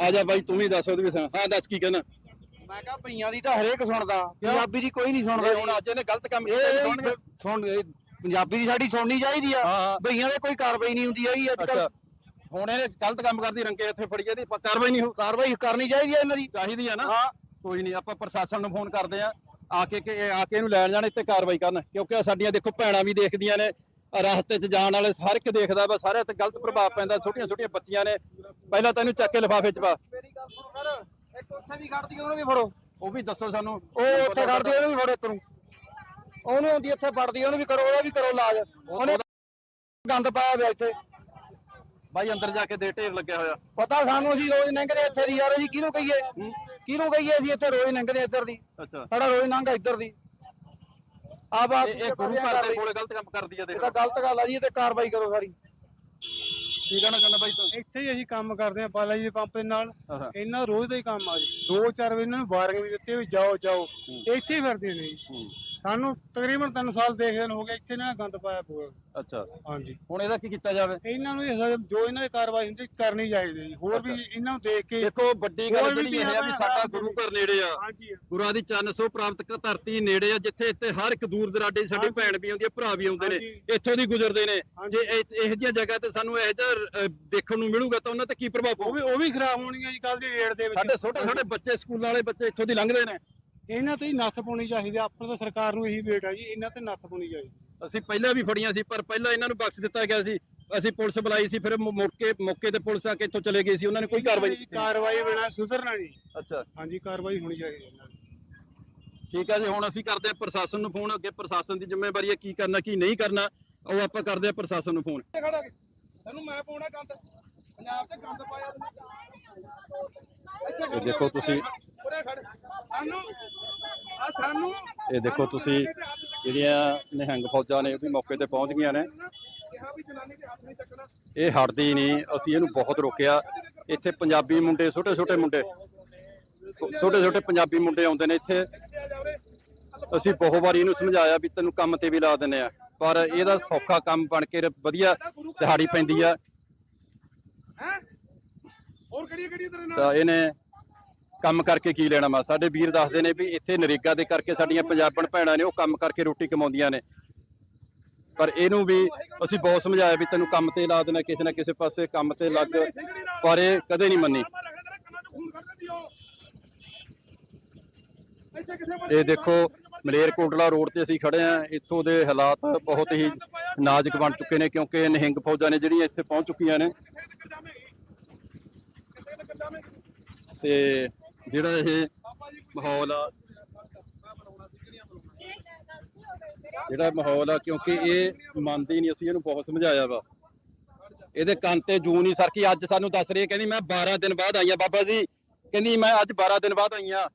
ਆ ਜਾ ਬਾਈ ਤੂੰ ਵੀ ਦੱਸ ਉਹਦੀ ਵੀ ਸੁਣ। ਹਾਂ ਦੱਸ ਕੀ ਕਹਿਣਾ? ਮੈਂ ਕਿਹਾ ਭਈਆਂ ਦੀ ਤਾਂ ਹਰੇਕ ਸੁਣਦਾ ਪੰਜਾਬੀ ਦੀ ਕੋਈ ਨਹੀਂ ਸੁਣਦਾ ਹੁਣ ਅੱਜ ਇਹਨੇ ਗਲਤ ਕੰਮ ਇਹ ਕੀਤਾ। ਸੁਣ ਪੰਜਾਬੀ ਦੀ ਸਾਡੀ ਸੁਣਨੀ ਚਾਹੀਦੀ ਆ। ਹਾਂ, ਹਾਂ। ਭਈਆਂ ਦੇ ਕੋਈ ਕਾਰਵਾਈ ਨਹੀਂ ਹੁੰਦੀ ਹੈਗੀ ਅੱਜ ਅੱਛਾ। ਕੱਲ ਹੁਣ ਇਹਨੇ ਗਲਤ ਕੰਮ ਕਰਦੀ ਰੰਗੇ ਇੱਥੇ ਫੜੀ ਪ- ਕਾਰਵਾਈ ਨਹੀਂ ਹੋ ਕਾਰਵਾਈ ਕਰਨੀ ਚਾਹੀਦੀ ਆ ਇਹਨਾਂ ਦੀ। ਚਾਹੀਦੀ ਆ ਨਾ। ਹਾਂ ਕੋਈ ਨਹੀਂ ਆਪਾਂ ਪ੍ਰਸ਼ਾਸਨ ਨੂੰ ਫੋਨ ਕਰਦੇ ਆ ਆ ਕੇ ਕਿ ਇਹ ਆ ਕੇ ਇਹਨੂੰ ਲੈਣ ਜਾਣ ਇੱਥੇ ਕਾਰਵਾਈ ਕਰਨ ਕਿਉਂਕਿ ਸਾਡੀਆਂ ਦੇਖੋ ਭੈਣਾਂ ਵੀ ਦੇਖਦੀਆਂ ਨੇ ਆਹ ਰਸਤੇ 'ਚ ਜਾਣ ਵਾਲੇ ਹਰ ਇੱਕ ਦੇਖਦਾ ਵਾ ਸਾਰੇ ਤੇ ਗਲਤ ਪ੍ਰਭਾਵ ਪੈਂਦਾ ਛੋਟੀਆਂ ਛੋਟੀਆਂ ਬੱਚੀਆਂ ਨੇ ਪਹਿਲਾਂ ਤਾਂ ਇਹਨੂੰ ਚੱਕ ਕੇ ਲਿਫਾਫੇ 'ਚ ਪਾ। ਮੇਰੀ ਗੱਲ ਸੁਣੋ ਸਰ ਇੱਕ ਉੱਥੇ ਵੀ ਖੜਦੀ ਉਹਨੂੰ ਵੀ ਫੜੋ। ਉਹ ਵੀ ਦੱਸੋ ਸਾਨੂੰ। ਉਹ ਉੱਥੇ ਖੜਦੀ ਉਹਨੂੰ ਵੀ ਫੜੋ ਇੱਕ ਨੂੰ। ਉਹਨੂੰ ਆਉਂਦੀ ਇੱਥੇ ਫੜਦੀ ਉਹਨੂੰ ਵੀ ਕਰੋ ਉਹਦਾ ਵੀ ਕਰੋ ਇਲਾਜ। ਉਹਨੇ ਗੰਦ ਪਾਇਆ ਹੋਇਆ ਇੱਥੇ। ਬਾਈ ਅੰਦਰ ਜਾ ਕੇ ਦੇ ਢੇਰ ਲੱਗਿਆ ਹੋਇਆ। ਪਤਾ ਸਾਨੂੰ ਅਸੀਂ ਰੋਜ਼ ਲੰਘਦੇ ਇੱਥੇ ਦੀ ਯਾਰ ਅਸੀਂ ਕਿਹਨੂੰ ਕਹੀਏ? ਕਿਹਨੂੰ ਕਹੀਏ ਅਸੀਂ ਇੱਥੇ ਰੋਜ਼ ਲੰਘਦੇ ਇੱਧਰ ਦੀ? ਅੱਛਾ। ਸਾਡਾ ਰੋਜ਼ ਲੰਘਾ ਇੱਧਰ ਦੀ। ਆ ਬਾਤ ਇਹ ਇਹ ਗੁਰੂ ਘਰ ਦੇ ਕੋਲੇ ਗਲਤ ਕੰਮ ਕਰਦੀ ਆ ਇਹ ਦੇਖ ਤਾਂ ਗਲਤ ਗੱਲ ਆ ਜੀ ਇਹ ਤੇ ਕਾਰਵਾਈ ਕਰੋ ਸਾਰੀ। ਕੀ ਕਹਿਣਾ ਚਾਹੁੰਦਾ ਬਾਈ ਤੂੰ ਇੱਥੇ ਹੀ ਅਸੀਂ ਕੰਮ ਕਰਦੇ ਹਾਂ ਬਾਲਾ ਜੀ ਦੇ ਪੰਪ ਦੇ ਨਾਲ। ਇਹਨਾਂ ਰੋਜ਼ ਦਾ ਹੀ ਕੰਮ ਆ ਜੀ। ਦੋ ਚਾਰ ਵਜੇ ਇਹਨਾਂ ਨੂੰ ਵਾਰਨਿੰਗ ਵੀ ਦਿੱਤੀ ਵੀ ਜਾਓ ਜਾਓ। ਇੱਥੇ ਹੀ ਫਿਰਦੇ ਨੇ ਜੀ। ਸਾਨੂੰ ਤਕਰੀਬਨ 3 ਸਾਲ ਦੇਖਦੇ ਨੂੰ ਹੋ ਗਿਆ ਇੱਥੇ ਨੇ ਗੰਦ ਪਾਇਆ ਪੂਰਾ। ਅੱਛਾ। ਹਾਂਜੀ। ਹੁਣ ਇਹਦਾ ਕੀ ਕੀਤਾ ਜਾਵੇ? ਇਹਨਾਂ ਨੂੰ ਇਹ ਸਜ਼ਾ- ਜੋ ਇਹਨਾਂ ਦੀ ਕਾਰਵਾਈ ਹੁੰਦੀ ਕਰਨੀ ਚਾਹੀਦੀ ਜੀ। ਹੋਰ ਵੀ ਇਹਨਾਂ ਨੂੰ ਦੇਖ ਕੇ ਦੇਖੋ ਵੱਡੀ ਗੱਲ ਜਿਹੜੀ ਇਹ ਆ ਵੀ ਸਾਡਾ ਗੁਰੂ ਘਰ ਨੇੜੇ ਆ। ਹਾਂਜੀ। ਗੁਰਾਂ ਦੀ ਚੰਨ ਸੋ ਪ੍ਰਾਪਤ ਕ ਧਰਤੀ ਨੇੜੇ ਆ ਜਿੱਥੇ ਇੱਥੇ ਹਰ ਇੱਕ ਦੂਰ ਦਰਾਡੇ ਸਾਡੀ ਭੈਣ ਵੀ ਆਉਂਦੀ ਆ ਭਰਾ ਵੀ ਆਉਂਦੇ ਨੇ ਹਾਂਜੀ। ਇੱਥੋਂ ਦੀ ਗੁਜ਼ਰਦੇ ਨੇ। ਜੇ ਇਹ- ਇਹੋ ਜਿਹੀਆਂ ਜਗ੍ਹਾ ਤੇ ਸਾਨੂੰ ਇਹੋ ਜਿਹਾ ਅ, ਦੇਖਣ ਨੂੰ ਮਿਲੂਗਾ ਤਾਂ ਉਹਨਾਂ ਤੇ ਕੀ ਪ੍ਰਭਾਵ ਉਹ ਪਊ ਵੀ ਉਹ ਵੀ ਖਰਾਬ ਹੋਣਗੀਆਂ ਜੀ ਕੱਲ ਦੀ ਰੇਟ ਦੇ ਵਿੱਚ। ਸਾਡੇ ਛੋਟੇ ਛੋਟੇ ਬੱਚੇ ਸਕੂਲਾਂ ਵਾਲੇ ਬੱਚੇ ਇੱਥੋਂ ਦੀ ਲੰਘਦੇ ਨੇ। ਇਹਨਾਂ ਤੇ ਹੀ ਨੱਥ ਪਾਉਣੀ ਚਾਹੀਦੀ ਆ। ਆਪਣਾ ਤਾਂ ਸਰਕਾਰ ਨੂੰ ਇਹੀ ਵੇਟ ਆ ਜੀ ਇਹਨਾਂ ਤੇ ਨੱਥ ਪਾਉਣੀ ਚਾਹੀਦੀ। ਅਸੀਂ ਪਹਿਲਾਂ ਵੀ ਫੜੀਆਂ ਸੀ ਪਰ ਪਹਿਲਾਂ ਇਹਨਾਂ ਨੂੰ ਬਖਸ਼ ਦਿੱਤਾ ਗਿਆ ਸੀ। ਅਸੀਂ ਪੁਲਿਸ ਬੁਲਾਈ ਸੀ ਫਿਰ ਮੁੜ ਕੇ ਮੌਕੇ ਤੇ ਪੁਲਿਸ ਆ ਕੇ ਇੱਥੋਂ ਚਲੇ ਗਈ ਸੀ। ਉਹਨਾਂ ਨੇ ਕੋਈ ਕਾਰਵਾਈ ਨਹੀਂ ਕੀਤੀ। ਕਾਰਵਾਈ ਬਿਨਾ ਸੁਧਰਨਾ ਨਹੀਂ। ਅੱਛਾ। ਹਾਂਜੀ ਕਾਰਵਾਈ ਹੋਣੀ ਚਾਹੀਦੀ ਹੈ ਇਹਨਾਂ ਦੀ। ਠੀਕ ਹੈ ਜੀ ਹੁਣ ਅਸੀਂ ਕਰਦੇ ਆ ਪ੍ਰਸ਼ਾਸਨ ਨੂੰ ਫੋਨ। ਅੱਗੇ ਪ੍ਰਸ਼ਾਸਨ ਦੀ ਜ਼ਿੰਮੇਵਾਰੀ ਹੈ ਕੀ ਕਰਨਾ ਕੀ ਨਹੀਂ ਕਰਨਾ। ਉਹ ਆਪਾਂ ਕਰਦੇ ਆ ਪ੍ਰਸ਼ਾਸਨ ਨੂੰ ਫੋਨ। ਖੜਾ ਕੇ। ਤੈਨੂੰ ਮੈਂ ਪਾਉਣਾ ਗੰਦ ਪੰਜਾਬ ਤੇ ਗੰਦ ਪਾਇਆ ਤੂੰ। ਇਹ ਦੇਖੋ ਤੁਸੀਂ ਇਹ ਦੇਖੋ ਤੁਸੀਂ ਜਿਹੜੀਆਂ ਨਿਹੰਗ ਫੌਜਾਂ ਨੇ ਉਹ ਵੀ ਮੌਕੇ ਤੇ ਪਹੁੰਚ ਗਈਆਂ ਨੇ। ਇਹ ਹਟਦੀ ਨਹੀਂ। ਅਸੀਂ ਇਹਨੂੰ ਬਹੁਤ ਰੋਕਿਆ। ਇੱਥੇ ਪੰਜਾਬੀ ਮੁੰਡੇ ਛੋਟੇ ਛੋਟੇ ਮੁੰਡੇ। ਛੋਟੇ ਛੋਟੇ ਪੰਜਾਬੀ ਮੁੰਡੇ ਆਉਂਦੇ ਨੇ ਇੱਥੇ। ਅਸੀਂ ਬਹੁਤ ਵਾਰੀ ਇਹਨੂੰ ਸਮਝਾਇਆ ਵੀ ਤੈਨੂੰ ਕੰਮ ਤੇ ਵੀ ਲਾ ਦਿੰਨੇ ਆ। ਪਰ ਇਹਦਾ ਸੌਖਾ ਕੰਮ ਬਣ ਕੇ ਵਧੀਆ ਦਿਹਾੜੀ ਪੈਂਦੀ ਆ। ਹੈ? ਹੋਰ ਕਿਹੜੀ ਕਿਹੜੀ ਤੇਰੇ ਨਾਲ? ਤਾਂ ਇਹਨੇ ਕੰਮ ਕਰਕੇ ਕੀ ਲੈਣਾ ਵਾ? ਸਾਡੇ ਵੀਰ ਦੱਸਦੇ ਨੇ ਵੀ ਇੱਥੇ ਨਰੇਗਾ ਦੇ ਕਰਕੇ ਸਾਡੀਆਂ ਪੰਜਾਬਣ ਭੈਣਾਂ ਨੇ ਉਹ ਕੰਮ ਕਰਕੇ ਰੋਟੀ ਕਮਾਉਂਦੀਆਂ ਨੇ। ਪਰ ਇਹਨੂੰ ਵੀ ਅਸੀਂ ਬਹੁਤ ਸਮਝਾਇਆ ਵੀ ਤੈਨੂੰ ਕੰਮ ਤੇ ਲਾ ਦੇਣਾ, ਕਿਸੇ ਨਾ ਕਿਸੇ ਪਾਸੇ ਕੰਮ ਤੇ ਲੱਗ। ਪਰ ਇਹ ਕਦੇ ਨਹੀਂ ਮੰਨੀ। ਮੈਂ ਇਹ ਦੇਖੋ, ਮਲੇਰਕੋਟਲਾ ਰੋਡ ਤੇ ਅਸੀਂ ਖੜੇ ਆ। ਇੱਥੋਂ ਦੇ ਹਾਲਾਤ ਬਹੁਤ ਹੀ ਨਾਜ਼ੁਕ ਬਣ ਚੁੱਕੇ ਨੇ ਕਿਉਂਕਿ ਨਿਹੰਗ ਫੌਜਾਂ ਨੇ ਜਿਹੜੀਆਂ ਇੱਥੇ ਪਹੁੰਚ ਚੁੱਕੀਆਂ ਨੇ। ਤੇ ਜਿਹੜਾ ਇਹ ਮਾਹੌਲ ਆ ਜਿਹੜਾ ਮਾਹੌਲ ਆ ਕਿਉਂਕਿ ਇਹ ਮੰਨਦੀ ਨਹੀਂ ਅਸੀਂ ਇਹਨੂੰ ਬਹੁਤ ਸਮਝਾਇਆ ਵਾ। ਇਹਦੇ ਕੰਨ ਤੇ ਜੂੰ ਨਹੀਂ ਸਰਕੀ ਅੱਜ ਸਾਨੂੰ ਦੱਸ ਰਹੀ ਹੈ ਕਹਿੰਦੀ ਮੈਂ 12 ਦਿਨ ਬਾਅਦ ਆਈ ਆ ਬਾਬਾ ਜੀ। ਕਹਿੰਦੀ ਮੈਂ ਅੱਜ 12 ਦਿਨ ਬਾਅਦ ਆਈ ਆ।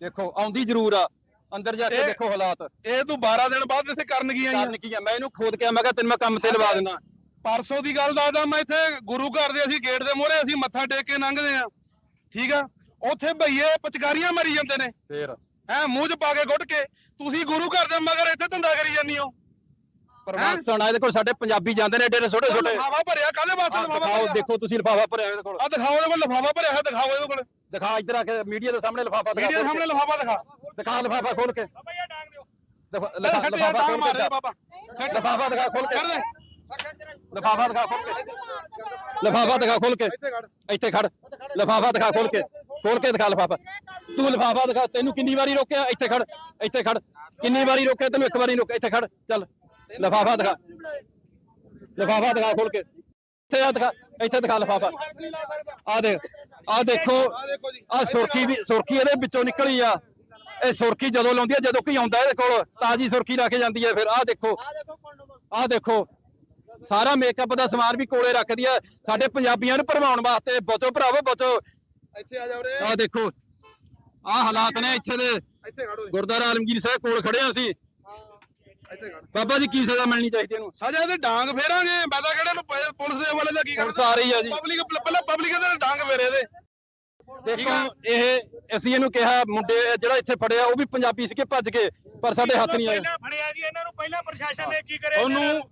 ਦੇਖੋ ਆਉਂਦੀ ਜ਼ਰੂਰ ਆ ਅੰਦਰ ਜਾ ਕੇ ਦੇਖੋ ਹਾਲਾਤ। ਇਹ ਤੂੰ 12 ਦਿਨ ਬਾਅਦ ਇੱਥੇ ਕਰਨ ਕੀ ਆਈ ਕਾਰਨ ਕੀ ਆ ਮੈਂ ਇਹਨੂੰ ਖੋਦ ਕੇ ਮੈਂ ਕਿਹਾ ਤੈਨੂੰ ਮੈਂ ਕੰਮ ਤੇ ਲਵਾ ਦਿੰਦਾ। ਪਰਸੋਂ ਦੀ ਗੱਲ ਦੱਸਦਾ ਮੈਂ ਇੱਥੇ ਗੁਰੂ ਘਰ ਦੇ ਅਸੀਂ ਗੇਟ ਦੇ ਮੂਹਰੇ ਅਸੀਂ ਮੱਥਾ ਟੇਕ ਕੇ ਲੰਘਦੇ ਆ। ਠੀਕ ਆ? ਉੱਥੇ ਭਈਏ ਪਚਕਾਰੀਆਂ ਮਾਰੀ ਜਾਂਦੇ ਨੇ। ਫੇਰ। ਹੈ ਮੂੰਹ 'ਚ ਪਾ ਕੇ ਗੁੱਟ ਕੇ ਤੁਸੀਂ ਗੁਰੂ ਘਰ ਦੇ ਮਗਰ ਇੱਥੇ ਧੰਦਾ ਕਰੀ ਜਾਂਦੀ ਹੋ। ਪਰਮਾਸਣ ਆ ਇਹਦੇ ਕੋਲ ਸਾਡੇ ਪੰਜਾਬੀ ਜਾਂਦੇ ਨੇ ਏਡੇ ਏਡੇ ਛੋਟੇ ਛੋਟੇ। ਲਫਾਫਾ ਭਰਿਆ ਕਾਹਦੇ ਵਾਸਤੇ ਲਫਾਫਾ ਦਿਖਾਓ ਭਰਿਆ? ਦੇਖੋ ਤੁਸੀਂ ਲਿਫਾਫਾ ਭਰਿਆ ਇਹਦੇ ਕੋਲ ਆ ਦਿਖਾਓ ਇਹਦੇ ਕੋਲ ਲਫਾਫਾ ਭਰਿਆ ਹੈ ਦਿਖਾਓ ਇਹਦੇ ਕੋਲ। ਦਿਖਾ ਇੱਧਰ ਆ ਕੇ ਮੀਡੀਆ ਦੇ ਸਾਹਮਣੇ ਲਿਫਾਫਾ ਦਿਖਾ। ਮੀਡੀਆ ਸਾਹਮਣੇ ਲਫਾਫਾ ਦਿਖਾ। ਦਿਖਾ ਲਿਫਾਫਾ ਖੋਲ ਕੇ। ਬਾਬਾ ਯਾ ਡਾਂਗ ਦਿਓ। ਲਿਫਾਫਾ ਖੋਲ ਦੇ ਕੇ ਬਾਬਾ। ਲਿਫਾਫਾ ਦਿਖਾ ਖੋਲ ਕੇ। ਛੱਡ ਦੇ। ਲਿਫਾਫਾ ਦਿਖਾ ਖੋਲ ਕੇ। ਲਿਫਾਫਾ ਦਿਖਾ ਖੋਲ ਕੇ। ਇੱਥੇ ਖੜ। ਲਿਫਾਫਾ ਦਿਖਾ ਖੋਲ ਕੇ। ਖੋਲ ਕੇ ਦਿਖਾ ਲਿਫਾਫਾ। ਤੂੰ ਲਿਫਾਫਾ ਦਿਖਾ ਤੈਨੂੰ ਕਿੰਨੀ ਵਾਰੀ ਰੋਕਿਆ? ਇੱਥੇ ਖੜ। ਇੱਥੇ ਖੜ। ਕਿੰਨੀ ਵਾਰੀ ਰੋਕਿਆ? ਤੈਨੂੰ ਇੱਕ ਵਾਰੀ ਰੋਕਿਆ। ਇੱਥੇ ਖੜ। ਚੱਲ। ਲਿਫਾਫਾ ਦਿਖਾ। ਲਿਫਾਫਾ ਦਿਖਾ ਖੋਲ ਕੇ। ਇੱਥੇ ਆ ਦਿਖਾ। ਇੱਥੇ ਦਿਖਾ ਲਿਫਾਫਾ। ਆ ਦੇਖ। ਆ ਦੇਖੋ। ਆ ਸੁਰਖੀ ਵੀ ਸੁਰਖੀ ਇਹਦੇ ਵਿੱਚੋਂ ਨਿਕਲੀ ਆ। ਇਹ ਸੁਰਖੀ ਜਦੋਂ ਲਾਉਂਦੀ ਆ ਜਦੋਂ ਕੋਈ ਆਉਂਦਾ ਇਹਦੇ ਕੋਲ ਤਾਜੀ ਸੁਰਖੀ ਲਾ ਕੇ ਜਾਂਦੀ ਹੈ ਫਿਰ। ਆ ਦੇਖੋ। ਆ ਦੇਖੋ। ਸਾਰਾ ਮੇਕਅਪ ਦਾ ਸਮਾਨ ਵੀ ਕੋਲੇ ਰੱਖਦੀ ਆ। ਸਾਡੇ ਪੰਜਾਬੀਆਂ ਨੂੰ ਭਰਮਾਉਣ ਵਾਸਤੇ ਬਚੋ ਭਰਾਵੋ ਬਚੋ। ਇੱਥੇ ਆ ਜਾ ਉਰੇ। ਆ ਦੇਖੋ ਆ ਹਾਲਾਤ ਨੇ ਇੱਥੇ ਦੇ। ਇੱਥੇ ਖੜ ਉਰੇ। ਗੁਰਦੁਆਰਾ ਆਲਮਗੀਰ ਸਾਹਿਬ ਕੋਲ ਖੜੇ ਆ ਅਸੀਂ। ਇੱਥੇ ਖੜ ਬਾਬਾ ਜੀ ਕੀ ਸਜ਼ਾ ਮਿਲਣੀ ਚਾਹੀਦੀ ਇਹਨੂੰ? ਸਜ਼ਾ ਤੇ ਡਾਂਗ ਫੇਰਾਂਗੇ। ਮੈਂ ਤਾਂ ਕਿਹੜੇ ਨੂੰ ਪ- ਪੁਲਿਸ ਦੇ ਹਵਾਲੇ ਦਾ ਕੀ ਪੁਲਿਸ ਆ ਰਹੀ ਆ ਜੀ। ਪਬਲਿਕ ਪਹਿਲਾਂ ਪਬਲਿਕ ਦੇ ਡਾਂਗ ਫੇਰੇ ਇਹਦੇ। ਦੇਖੋ ਇਹ ਅਸੀਂ ਇਹਨੂੰ ਕਿਹਾ ਮੁੰਡੇ ਜਿਹੜਾ ਇੱਥੇ ਫੜਿਆ ਉਹ ਵੀ ਪੰਜਾਬੀ ਸੀਗੇ ਭੱਜ ਕੇ ਪਰ ਸਾਡੇ ਹੱਥ ਨਹੀਂ ਆਏ। ਪਹਿਲਾਂ ਫੜਿਆ ਜੀ ਇਹਨਾਂ ਨੂੰ ਪਹਿਲਾਂ ਪ੍ਰਸ਼ਾਸਨ ਨੇ ਕੀ ਕਰਿਆ? ਤੁਹਾਨੂੰ